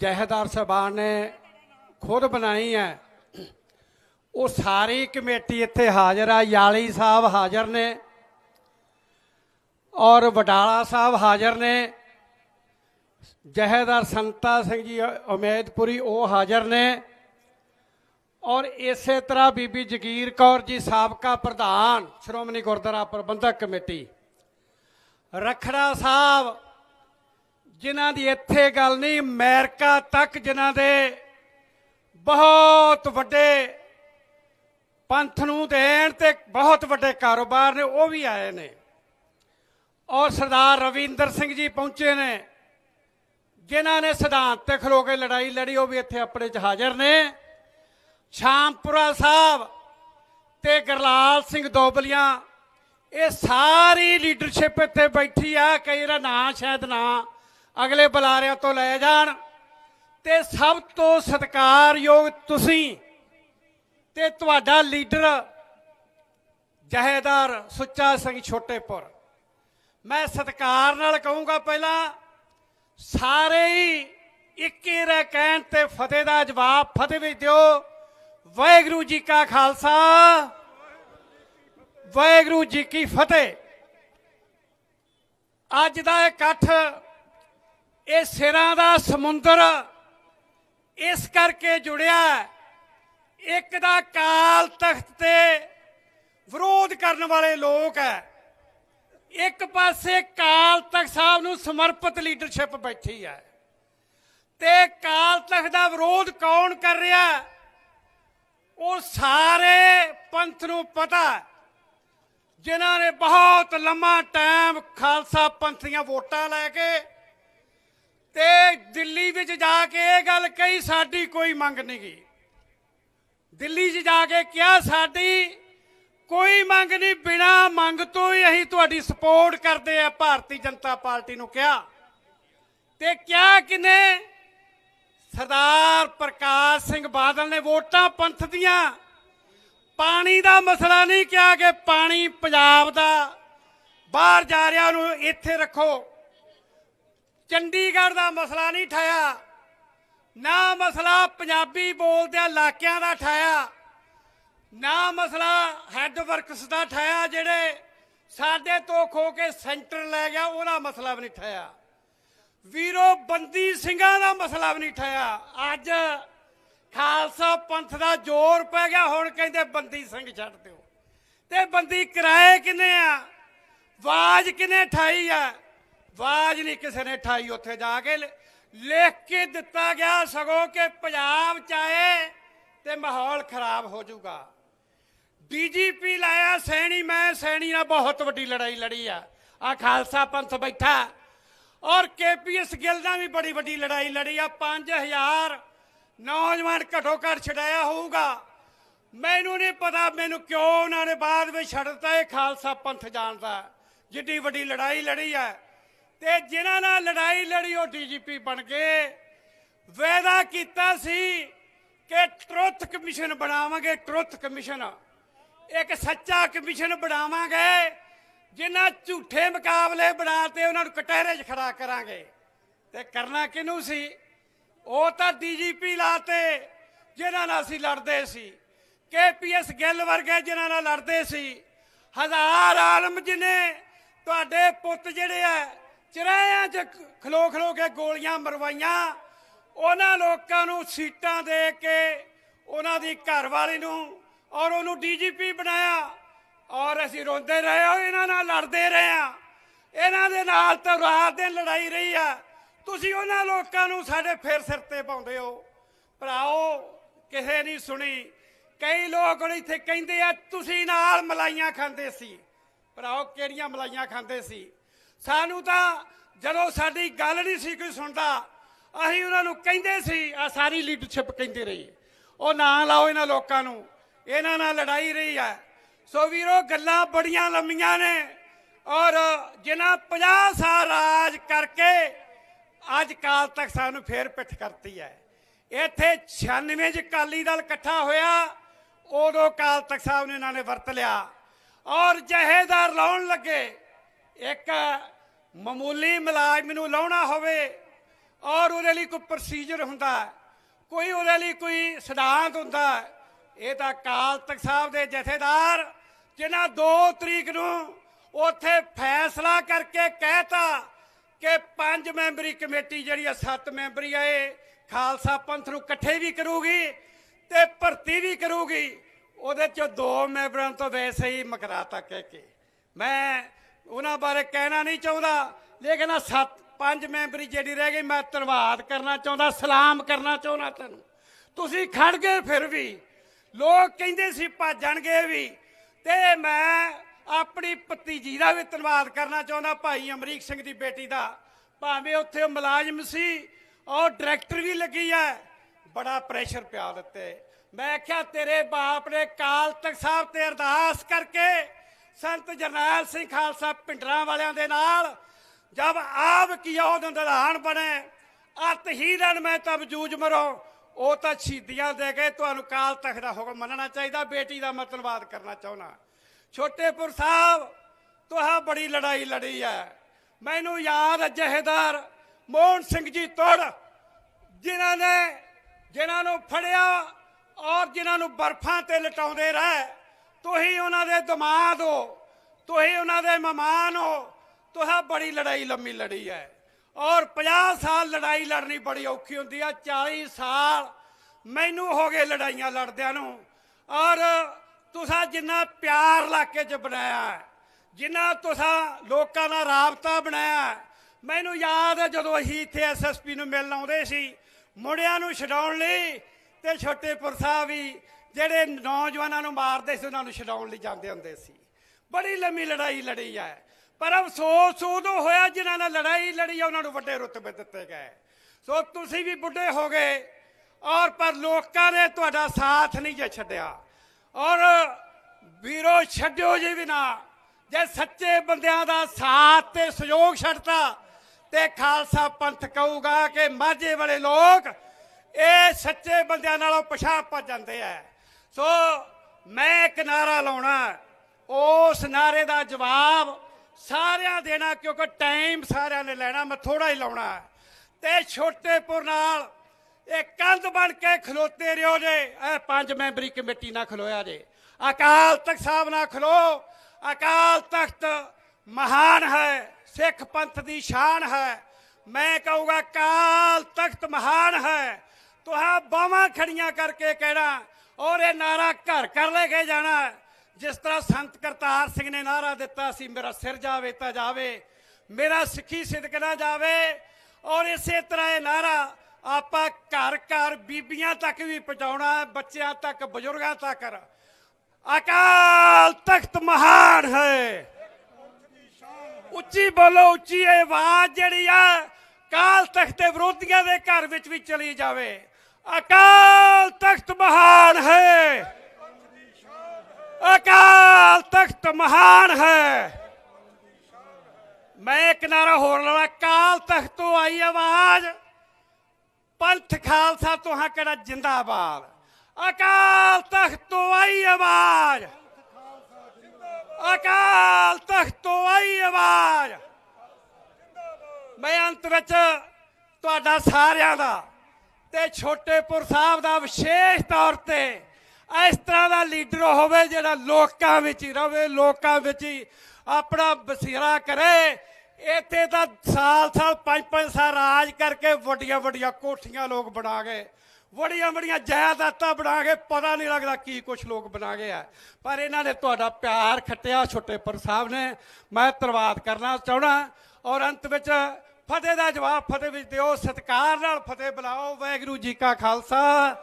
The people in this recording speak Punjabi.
ਜ਼ਹਿਦਾਰ ਸਾਹਿਬਾਨ ਨੇ ਖੁਦ ਬਣਾਈ ਹੈ। ਉਹ ਸਾਰੀ ਕਮੇਟੀ ਇੱਥੇ ਹਾਜ਼ਰ ਆ, ਯਾਲੀ ਸਾਹਿਬ ਹਾਜ਼ਰ ਨੇ ਔਰ ਵਡਾਲਾ ਸਾਹਿਬ ਹਾਜ਼ਰ ਨੇ, ਜਹੇਦਾਰ ਸੰਤਾ ਸਿੰਘ ਜੀ ਉਮੇਦਪੁਰੀ ਉਹ ਹਾਜ਼ਰ ਨੇ ਔਰ ਇਸੇ ਤਰ੍ਹਾਂ ਬੀਬੀ ਜਗੀਰ ਕੌਰ ਜੀ ਸਾਬਕਾ ਪ੍ਰਧਾਨ, ਸ਼੍ਰੋਮਣੀ ਗੁਰਦੁਆਰਾ ਪ੍ਰਬੰਧਕ ਕਮੇਟੀ, ਰਖੜਾ ਸਾਹਿਬ ਜਿਨ੍ਹਾਂ ਦੀ ਇੱਥੇ ਗੱਲ ਨਹੀਂ, ਅਮਰੀਕਾ ਤੱਕ ਜਿਨ੍ਹਾਂ ਦੇ ਬਹੁਤ ਵੱਡੇ ਪੰਥ ਨੂੰ ਦੇਣ ਤੇ ਬਹੁਤ ਵੱਡੇ ਕਾਰੋਬਾਰ ਨੇ, ਉਹ ਵੀ ਆਏ ਨੇ। ਔਰ ਸਰਦਾਰ ਰਵਿੰਦਰ ਸਿੰਘ ਜੀ ਪਹੁੰਚੇ ਨੇ, ਜਿਨ੍ਹਾਂ ਨੇ ਸਿਧਾਂਤ ਤੇ ਖਲੋ ਕੇ ਲੜਾਈ ਲੜੀ, ਉਹ ਵੀ ਇੱਥੇ ਆਪਣੇ ਚ ਹਾਜ਼ਰ ਨੇ। ਸ਼ਾਮਪੁਰਾ ਸਾਹਿਬ ਤੇ ਗਰਲਾਲ ਸਿੰਘ ਦੋਬਲੀਆਂ, ਇਹ ਸਾਰੀ ਲੀਡਰਸ਼ਿਪ ਇੱਥੇ ਬੈਠੀ ਆ, ਕਈ ਦਾ ਨਾਂ, ਸ਼ਾਇਦ ਨਾ ਅਗਲੇ ਬੁਲਾਰਿਆਂ ਤੋਂ ਲੈ ਜਾਣ ਤੇ ਸਭ ਤੋਂ ਸਤਿਕਾਰਯੋਗ ਤੁਸੀਂ ਤੇ ਤੁਹਾਡਾ ਲੀਡਰ ਜਹੇਦਾਰ ਸੁੱਚਾ ਸਿੰਘ ਛੋਟੇਪੁਰ। ਮੈਂ ਸਤਿਕਾਰ ਨਾਲ ਕਹੂੰਗਾ ਪਹਿਲਾਂ, ਸਾਰੇ ਹੀ ਇੱਕੇ ਰਹਿ ਕਹਿਣ ਤੇ ਫਤਿਹ ਦਾ ਜਵਾਬ ਫਤਿਹ ਵੀ ਦਿਓ। ਵਾਹਿਗੁਰੂ ਜੀ ਕਾ ਖਾਲਸਾ, ਵਾਹਿਗੁਰੂ ਜੀ ਕੀ ਫਤਿਹ। ਅੱਜ ਦਾ ਇਕੱਠ ਇਹ ਸਿਰਾਂ ਦਾ ਸਮੁੰਦਰ ਇਸ ਕਰਕੇ ਜੁੜਿਆ ਇੱਕ ਦਾ ਕਾਲ ਤਖਤ ਤੇ ਵਿਰੋਧ ਕਰਨ ਵਾਲੇ ਲੋਕ ਹੈ। ਇੱਕ ਪਾਸੇ ਕਾਲ ਤਖਤ ਸਾਹਿਬ ਨੂੰ ਸਮਰਪਿਤ ਲੀਡਰਸ਼ਿਪ ਬੈਠੀ ਹੈ। ਤੇ ਕਾਲ ਤਖਤ ਦਾ ਵਿਰੋਧ ਕੌਣ ਕਰ ਰਿਹਾ ਉਹ ਸਾਰੇ ਪੰਥ ਨੂੰ ਪਤਾ ਹੈ। ਜਿਨ੍ਹਾਂ ਨੇ ਬਹੁਤ ਲੰਮਾ ਟਾਈਮ ਖਾਲਸਾ ਪੰਥ ਦੀਆਂ ਵੋਟਾਂ ਲੈ ਕੇ ਤੇ ਦਿੱਲੀ ਵਿੱਚ ਜਾ ਕੇ ਇਹ ਗੱਲ ਕਹੀ, ਸਾਡੀ ਕੋਈ ਮੰਗ ਨਹੀਂ ਗਈ। ਦਿੱਲੀ 'ਚ ਜਾ ਕੇ ਕਿਹਾ, ਸਾਡੀ ਕੋਈ ਮੰਗ ਨਹੀਂ, ਬਿਨਾ ਮੰਗ ਤੋਂ ਹੀ ਅਸੀਂ ਤੁਹਾਡੀ ਸਪੋਰਟ ਕਰਦੇ ਆ, ਭਾਰਤੀ ਜਨਤਾ ਪਾਰਟੀ ਨੂੰ ਕਿਹਾ। ਤੇ ਕਿਹਾ ਕਿਨੇ ਸਰਦਾਰ ਪ੍ਰਕਾਸ਼ ਸਿੰਘ ਬਾਦਲ ਨੇ ਵੋਟਾਂ ਪੰਥ ਦੀਆਂ। ਪਾਣੀ ਦਾ ਮਸਲਾ ਨਹੀਂ ਕਿਹਾ ਕਿ ਪਾਣੀ ਪੰਜਾਬ ਦਾ, ਬਾਹਰ ਜਾ ਰਿਹਾ ਉਹਨੂੰ ਇੱਥੇ ਰੱਖੋ। ਚੰਡੀਗੜ੍ਹ ਦਾ ਮਸਲਾ ਨਹੀਂ ਠਾਇਆ, ਨਾ ਮਸਲਾ ਪੰਜਾਬੀ ਬੋਲਦੇ ਇਲਾਕਿਆਂ ਦਾ ਠਾਇਆ, ਨਾ ਮਸਲਾ ਹੈੱਡ ਵਰਕਸ ਦਾ ਠਾਇਆ ਜਿਹੜੇ ਸਾਡੇ ਤੋਂ ਖੋ ਕੇ ਸੈਂਟਰ ਲੈ ਗਿਆ, ਉਹਦਾ ਮਸਲਾ ਵੀ ਨਹੀਂ ਠਾਇਆ। ਵੀਰੋ, ਬੰਦੀ ਸਿੰਘਾਂ ਦਾ ਮਸਲਾ ਵੀ ਨਹੀਂ ਠਾਇਆ। ਅੱਜ ਖਾਲਸਾ ਪੰਥ ਦਾ ਜ਼ੋਰ ਪੈ ਗਿਆ, ਹੁਣ ਕਹਿੰਦੇ ਬੰਦੀ ਸਿੰਘ ਛੱਡ ਦਿਓ। ਤੇ ਬੰਦੀ ਕਿਰਾਏ ਕਿੰਨੇ ਆ? ਆਵਾਜ਼ ਕਿੰਨੇ ਠਾਈ ਆ? ਆਵਾਜ਼ ਨਹੀਂ ਕਿਸੇ ਨੇ ਠਾਈ ਉੱਥੇ ਜਾ ਕੇ। ਲਿਖ ਕੇ ਦਿੱਤਾ ਗਿਆ ਸਗੋਂ ਕਿ ਪੰਜਾਬ ਚ ਆਏ ਤੇ ਮਾਹੌਲ ਖਰਾਬ ਹੋ ਜਾਊਗਾ। ਡੀਜੀਪੀ ਲਾਇਆ, ਸੈਣੀ ਮੈਂ, ਸੈਣੀ ਨਾਲ ਬਹੁਤ ਵੱਡੀ ਲੜਾਈ ਲੜੀ ਆ। ਆ ਖਾਲਸਾ ਪੰਥ ਬੈਠਾ। ਔਰ ਕੇਪੀਐਸ ਗਿੱਲ ਨਾਲ ਵੀ ਬੜੀ ਵੱਡੀ ਲੜਾਈ ਲੜੀ ਆ। 5000 ਨੌਜਵਾਨ ਘਟੋ ਘੱਟ ਛਡਾਇਆ ਹੋਊਗਾ। ਮੈਨੂੰ ਨਹੀਂ ਪਤਾ, ਮੈਨੂੰ ਕਿਉਂ ਉਹਨਾਂ ਨੇ ਬਾਅਦ ਵਿੱਚ ਛੱਡ ਦਿੱਤਾ ਇਹ ਖਾਲਸਾ ਪੰਥ ਜਾਣਦਾ। ਜਿੱਡੀ ਵੱਡੀ ਲੜਾਈ ਲੜੀ ਆ। ਤੇ ਜਿਨ੍ਹਾਂ ਨਾਲ ਲੜਾਈ ਲੜੀ ਉਹ ਡੀਜੀਪੀ ਬਣ ਗਏ ਵਾਅਦਾ ਕੀਤਾ ਸੀ ਕਿ ਟਰੁੱਥ ਕਮਿਸ਼ਨ ਬਣਾਵਾਂਗੇ ਟਰੁੱਥ ਕਮਿਸ਼ਨ। ਇੱਕ ਸੱਚਾ ਕਮਿਸ਼ਨ ਬਣਾਵਾਂਗੇ, ਜਿਨ੍ਹਾਂ ਝੂਠੇ ਮੁਕਾਬਲੇ ਬਣਾਤੇ ਉਹਨਾਂ ਨੂੰ ਕਟਹਿਰੇ 'ਚ ਖੜਾ ਕਰਾਂਗੇ। ਤੇ ਕਰਨਾ ਕਿਹਨੂੰ ਸੀ? ਉਹ ਤਾਂ ਡੀਜੀਪੀ ਲਾਤੇ ਜਿਨ੍ਹਾਂ ਨਾਲ ਅਸੀਂ ਲੜਦੇ ਸੀ। ਕੇਪੀਐਸ ਗਿੱਲ ਵਰਗੇ ਜਿਨ੍ਹਾਂ ਨਾਲ ਲੜਦੇ ਸੀ। ਹਜ਼ਾਰ ਆਲਮ ਜਿਨੇ ਤੁਹਾਡੇ ਪੁੱਤ ਜਿਹੜੇ ਆ ਚਰਾਇਆਂ 'ਚ ਖਲੋ ਖਲੋ ਕੇ ਗੋਲੀਆਂ ਮਰਵਾਈਆਂ। ਉਹਨਾਂ ਲੋਕਾਂ ਨੂੰ ਸੀਟਾਂ ਦੇ ਕੇ ਉਹਨਾਂ ਦੀ ਘਰਵਾਲੀ ਨੂੰ ਔਰ ਉਹਨੂੰ ਡੀਜੀਪੀ ਬਣਾਇਆ। ਔਰ ਅਸੀਂ ਰੋਂਦੇ ਰਹੇ ਹਾਂ, ਇਹਨਾਂ ਨਾਲ ਲੜਦੇ ਰਹੇ ਹਾਂ। ਇਹਨਾਂ ਦੇ ਨਾਲ ਤਾਂ ਰਾਤ ਦਿਨ ਲੜਾਈ ਰਹੀ ਆ। ਤੁਸੀਂ ਉਹਨਾਂ ਲੋਕਾਂ ਨੂੰ ਸਾਡੇ ਫੇਰ ਸਿਰ ਤੇ ਪਾਉਂਦੇ ਹੋ। ਭਰਾਓ, ਕਿਸੇ ਨਹੀਂ ਸੁਣੀ। ਕਈ ਲੋਕ ਇੱਥੇ ਕਹਿੰਦੇ ਆ, ਤੁਸੀਂ ਨਾਲ ਮਲਾਈਆਂ ਖਾਂਦੇ ਸੀ। ਭਰਾਓ, ਕਿਹੜੀਆਂ ਮਲਾਈਆਂ ਖਾਂਦੇ ਸੀ? ਸਾਨੂੰ ਤਾਂ ਜਦੋਂ ਸਾਡੀ ਗੱਲ ਨਹੀਂ ਸੀ ਕੋਈ ਸੁਣਦਾ, ਅਸੀਂ ਉਹਨਾਂ ਨੂੰ ਕਹਿੰਦੇ ਸੀ ਆ ਸਾਰੀ ਲੀਡਰਸ਼ਿਪ ਕਹਿੰਦੀ ਰਹੀ ਉਹ ਨਾਂ ਲਾਓ ਇਹਨਾਂ ਲੋਕਾਂ ਨੂੰ, ਇਹਨਾਂ ਨਾਲ ਲੜਾਈ ਰਹੀ ਹੈ। ਸੋ ਵੀਰੋ, ਗੱਲਾਂ ਬੜੀਆਂ ਲੰਮੀਆਂ ਨੇ ਔਰ ਜਿਨ੍ਹਾਂ 50 ਸਾਲ ਰਾਜ ਕਰਕੇ ਅੱਜ ਕਾਲ ਤੱਕ ਸਾਨੂੰ ਫੇਰ ਪਿੱਠ ਕਰਤੀ ਹੈ। ਇੱਥੇ 96 ਚ ਅਕਾਲੀ ਦਲ ਇਕੱਠਾ ਹੋਇਆ, ਉਦੋਂ ਕਾਲ ਤਖਤ ਸਾਹਿਬ ਨੇ ਇਹਨਾਂ ਨੇ ਵਰਤ ਲਿਆ। ਔਰ ਜਹੇਦਾਰ ਲਾਉਣ ਲੱਗੇ, ਇੱਕ ਮਾਮੂਲੀ ਮੁਲਾਜ਼ਮ ਨੂੰ ਲਾਉਣਾ ਹੋਵੇ ਔਰ ਉਹਦੇ ਲਈ ਕੋਈ ਪ੍ਰੋਸੀਜਰ ਹੁੰਦਾ ਕੋਈ ਉਹਦੇ ਲਈ ਕੋਈ ਸਿਧਾਂਤ ਹੁੰਦਾ ਇਹ ਤਾਂ ਅਕਾਲ ਤਖਤ ਸਾਹਿਬ ਦੇ ਜਥੇਦਾਰ ਜਿਨ੍ਹਾਂ 2 ਤਰੀਕ ਨੂੰ ਉੱਥੇ ਫੈਸਲਾ ਕਰਕੇ ਕਹਿਤਾ ਕਿ ਪੰਜ ਮੈਂਬਰੀ ਕਮੇਟੀ ਜਿਹੜੀ ਆ, ਸੱਤ ਮੈਂਬਰੀ ਆ, ਇਹ ਖਾਲਸਾ ਪੰਥ ਨੂੰ ਇਕੱਠੇ ਵੀ ਕਰੂਗੀ ਤੇ ਭਰਤੀ ਵੀ ਕਰੂਗੀ। ਉਹਦੇ ਚੋਂ ਦੋ ਮੈਂਬਰਾਂ ਤੋਂ ਵੈਸੇ ਹੀ ਮਕਰਾਤਾ ਕਹਿ ਕੇ। ਮੈਂ ਉਹਨਾਂ ਬਾਰੇ ਕਹਿਣਾ ਨਹੀਂ ਚਾਹੁੰਦਾ। ਲੇਕਿਨ ਆ ਸੱਤ, ਪੰਜ ਮੈਂਬਰੀ ਜਿਹੜੀ ਰਹਿ ਗਈ, ਮੈਂ ਧੰਨਵਾਦ ਕਰਨਾ ਚਾਹੁੰਦਾ, ਸਲਾਮ ਕਰਨਾ ਚਾਹੁੰਦਾ ਤੁਹਾਨੂੰ ਤੁਸੀਂ ਖੜ ਗਏ ਫਿਰ ਵੀ। ਲੋਕ ਕਹਿੰਦੇ ਸੀ ਭੱਜਣਗੇ ਵੀ। ਤੇ ਮੈਂ ਆਪਣੀ ਭਤੀਜੀ ਦਾ ਵੀ ਧੰਨਵਾਦ ਕਰਨਾ ਚਾਹੁੰਦਾ, ਭਾਈ ਅਮਰੀਕ ਸਿੰਘ ਦੀ ਬੇਟੀ ਦਾ। ਭਾਵੇਂ ਉੱਥੇ ਉਹ ਮੁਲਾਜ਼ਮ ਸੀ ਔਰ ਡਾਇਰੈਕਟਰ ਵੀ ਲੱਗੀ ਹੈ ਬੜਾ ਪ੍ਰੈਸ਼ਰ ਪਿਆ ਦਿੱਤੇ ਮੈਂ ਕਿਹਾ, ਤੇਰੇ ਬਾਪ ਨੇ ਕਾਲ ਤਖਤ ਸਾਹਿਬ ਤੇ ਅਰਦਾਸ ਕਰਕੇ ਸੰਤ ਜਰਨੈਲ ਸਿੰਘ ਖਾਲਸਾ ਪਿੰਡਰਾਂ ਵਾਲਿਆਂ ਦੇ ਨਾਲ ਜਬ ਆਪ ਕੀ ਉਹਦ ਬਣੇ, ਅਤ ਹੀ ਰਣ ਮੈਂ ਤਬ ਜੂਝ ਮਰੋ, ਉਹ ਤਾਂ ਸ਼ਹੀਦੀਆਂ ਦੇ ਕੇ ਤੁਹਾਨੂੰ ਕਾਲ ਤਖਤ ਦਾ ਹੁਕਮ ਮੰਨਣਾ ਚਾਹੀਦਾ, ਬੇਟੀ ਦਾ ਮੈਂ ਧੰਨਵਾਦ ਕਰਨਾ ਚਾਹੁੰਦਾ। ਛੋਟੇਪੁਰ ਸਾਹਿਬ ਤੁਹਾ ਬੜੀ ਲੜਾਈ ਲੜੀ ਹੈ ਮੈਨੂੰ ਯਾਦ ਹੈ ਜਹੇਦਾਰ ਮੋਹਨ ਸਿੰਘ ਜੀ ਤੋੜ, ਜਿਨ੍ਹਾਂ ਨੇ, ਜਿਨ੍ਹਾਂ ਨੂੰ ਫੜਿਆ ਔਰ ਜਿਨ੍ਹਾਂ ਨੂੰ ਬਰਫਾਂ ਤੇ ਲਟਾਉਂਦੇ ਰਹੇ। ਤੁਸੀਂ ਉਹਨਾਂ ਦੇ ਦਮਾਦ ਹੋ। ਤੁਸੀਂ ਉਹਨਾਂ ਦੇ ਮਹਿਮਾਨ ਹੋ। ਤੁਹਾਂ ਬੜੀ ਲੜਾਈ ਲੰਮੀ ਲੜੀ ਹੈ। ਔਰ 50 ਸਾਲ ਲੜਾਈ ਲੜਨੀ ਬੜੀ ਔਖੀ ਹੁੰਦੀ ਆ 40 ਸਾਲ ਮੈਨੂੰ ਹੋ ਗਏ ਲੜਾਈਆਂ ਲੜਦਿਆਂ ਨੂੰ। ਔਰ ਤੁਸਾਂ ਜਿੰਨਾ ਪਿਆਰ ਇਲਾਕੇ 'ਚ ਬਣਾਇਆ ਹੈ, ਜਿੰਨਾ ਤੁਸਾਂ ਲੋਕਾਂ ਨਾਲ ਰਾਬਤਾ ਬਣਾਇਆ ਮੈਨੂੰ ਯਾਦ ਹੈ ਜਦੋਂ ਅਸੀਂ ਇੱਥੇ ਐਸਐਸਪੀ ਨੂੰ ਮਿਲਣ ਆਉਂਦੇ ਸੀ ਮੁੰਡਿਆਂ ਨੂੰ ਛਡਾਉਣ ਲਈ ਤੇ ਛੋਟੇਪੁਰ ਸਾਹਿਬ ਵੀ ਜਿਹੜੇ ਨੌਜਵਾਨਾਂ ਨੂੰ ਮਾਰਦੇ ਸੀ, ਉਹਨਾਂ ਨੂੰ ਛਡਾਉਣ ਲਈ ਜਾਂਦੇ ਹੁੰਦੇ ਸੀ। ਬੜੀ ਲੰਮੀ ਲੜਾਈ ਲੜੀ ਹੈ। ਪਰ ਅਫਸੋਸ ਉਦੋਂ ਹੋਇਆ ਜਿਨ੍ਹਾਂ ਨਾਲ ਲੜਾਈ ਲੜੀ ਉਹਨਾਂ ਨੂੰ ਵੱਡੇ ਰੁਤਬੇ ਦਿੱਤੇ ਗਏ। ਸੋ ਤੁਸੀਂ ਵੀ ਬੁੱਢੇ ਹੋ ਗਏ, ਔਰ ਪਰ ਲੋਕਾਂ ਨੇ ਤੁਹਾਡਾ ਸਾਥ ਨਹੀਂ ਜੇ ਛੱਡਿਆ। ਔਰ ਵੀਰੋ, ਛੱਡਿਓ ਜੀ ਵੀ ਨਾ। ਜੇ ਸੱਚੇ ਬੰਦਿਆਂ ਦਾ ਸਾਥ ਤੇ ਸਹਿਯੋਗ ਛੱਡਤਾ, ਤੇ ਖਾਲਸਾ ਪੰਥ ਕਹੂਗਾ ਕਿ ਮਾਝੇ ਵਾਲੇ ਲੋਕ ਇਹ ਸੱਚੇ ਬੰਦਿਆਂ ਨਾਲੋਂ ਪਛਾਣ ਭੱਜ ਜਾਂਦੇ ਆ। ਸੋ ਮੈਂ ਇੱਕ ਨਾਰਾ ਲਾਉਣਾ। ਉਸ ਨਾਰੇ ਦਾ ਜਵਾਬ ਸਾਰਿਆਂ ਦੇਣਾ ਕਿਉਂਕਿ ਟਾਈਮ ਸਾਰਿਆਂ ਨੇ ਲੈਣਾ, ਮੈਂ ਥੋੜਾ ਹੀ ਲਾਉਣਾ। ਹੈ। ਤੇ ਛੋਟੇਪੁਰ ਨਾਲ ਇਹ ਕੰਧ ਬਣ ਕੇ ਖਲੋਤੇ ਰਿਓ ਜੇ। ਇਹ ਪੰਜ ਮੈਂਬਰੀ ਕਮੇਟੀ ਨਾਲ ਖਲੋਇਆ ਜੇ। ਅਕਾਲ ਤਖਤ ਸਾਹਿਬ ਨਾਲ ਖਲੋ। ਅਕਾਲ ਤਖਤ ਮਹਾਨ ਹੈ, ਸਿੱਖ ਪੰਥ ਦੀ ਸ਼ਾਨ ਹੈ। ਮੈਂ ਕਹੂੰਗਾ ਅਕਾਲ ਤਖਤ ਮਹਾਨ ਹੈ। ਤੁਹਾ ਬਾਹਾਂ ਖੜੀਆਂ ਕਰਕੇ ਕਹਿਣਾ ਔਰ ਇਹ ਨਾਰਾ ਘਰ ਘਰ ਲੈ ਕੇ ਜਾਣਾ ਜਿਸ ਤਰ੍ਹਾਂ ਸੰਤ ਕਰਤਾਰ ਸਿੰਘ ਨੇ ਨਾਰਾ ਦਿੱਤਾ ਸੀ, ਮੇਰਾ ਸਿਰ ਜਾਵੇ ਤਾਂ ਜਾਵੇ, ਮੇਰਾ ਸਿੱਖੀ ਸਿਦਕ ਨਾ ਜਾਵੇ। ਔਰ ਇਸੇ ਤਰ੍ਹਾਂ ਇਹ ਨਾਰਾ ਆਪਾਂ ਘਰ ਘਰ ਬੀਬੀਆਂ ਤੱਕ ਵੀ ਪਹੁੰਚਾਉਣਾ ਹੈ, ਬੱਚਿਆਂ ਤੱਕ, ਬਜ਼ੁਰਗਾਂ ਤੱਕ। ਅਕਾਲ ਤਖਤ ਮਹਾਨ ਹੈ। ਉੱਚੀ ਬੋਲੋ, ਉੱਚੀ ਆਵਾਜ਼ ਜਿਹੜੀ ਆ ਕਾਲ ਤਖਤ ਦੇ ਵਿਰੋਧੀਆਂ ਦੇ ਘਰ ਵਿੱਚ ਵੀ ਚਲੀ ਜਾਵੇ। ਅਕਾਲ ਤਖਤ ਮਹਾਨ ਹੈ। ਅਕਾਲ ਤਖਤ ਮਹਾਨ ਹੈ। ਮੈਂ ਇੱਕ ਨਾਰਾ ਹੋਰ ਲਾਉਣਾ ਕਾਲ ਤਖਤ ਤੋਂ ਆਈ ਆਵਾਜ਼। ਪੰਥ ਖਾਲਸਾ ਤੋਂ ਹਾਂ ਕਿਹੜਾ ਜਿੰਦਾਬਾਦ। ਅਕਾਲ ਤਖਤ ਤੋਂ ਆਈ ਆਵਾਜ਼। ਅਕਾਲ ਤਖਤ ਤੋਂ ਆਈ ਆਵਾਜ਼। ਮੈਂ ਅੰਤ ਵਿੱਚ ਤੁਹਾਡਾ ਸਾਰਿਆਂ ਦਾ ਤੇ ਛੋਟੇਪੁਰ ਸਾਹਿਬ ਦਾ ਵਿਸ਼ੇਸ਼ ਤੌਰ ਤੇ ਇਸ ਤਰ੍ਹਾਂ ਦਾ ਲੀਡਰ ਹੋਵੇ ਜਿਹੜਾ ਲੋਕਾਂ ਵਿੱਚ ਹੀ ਰਵੇ, ਲੋਕਾਂ ਵਿੱਚ ਹੀ ਆਪਣਾ ਬਸੇਰਾ ਕਰੇ। ਇੱਥੇ ਤਾਂ ਸਾਲ ਸਾਲ ਪੰਜ ਪੰਜ ਸਾਲ ਰਾਜ ਕਰਕੇ ਵੱਡੀਆਂ ਵੱਡੀਆਂ ਕੋਠੀਆਂ ਲੋਕ ਬਣਾ ਗਏ। ਵੱਡੀਆਂ ਵੱਡੀਆਂ ਜਾਇਦਾਦਾਂ ਬਣਾ ਕੇ ਪਤਾ ਨਹੀਂ ਲੱਗਦਾ ਕੀ ਕੁਝ ਲੋਕ ਬਣਾ ਗਏ ਆ। ਪਰ ਇਹਨਾਂ ਨੇ ਤੁਹਾਡਾ ਪਿਆਰ ਖੱਟਿਆ ਛੋਟੇਪੁਰ ਸਾਹਿਬ ਨੇ। ਮੈਂ ਧੰਨਵਾਦ ਕਰਨਾ ਚਾਹਣਾ ਔਰ ਅੰਤ ਵਿੱਚ ਫਤਿਹ ਦਾ ਜਵਾਬ ਫਤਿਹ ਵਿੱਚ ਦਿਓ ਸਤਿਕਾਰ ਨਾਲ ਫਤਿਹ ਬੁਲਾਓ ਵਾਹਿਗੁਰੂ ਜੀ ਕਾ ਖਾਲਸਾ।